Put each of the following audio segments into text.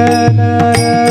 ಶರಣರ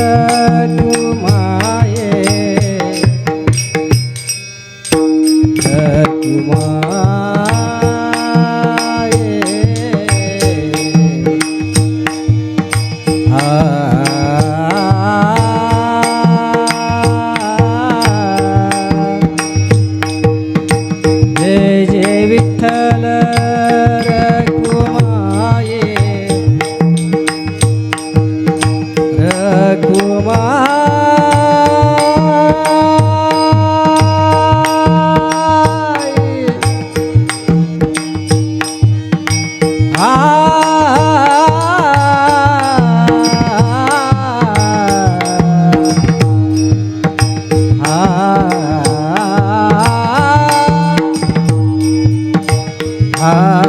Ah.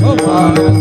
Gopal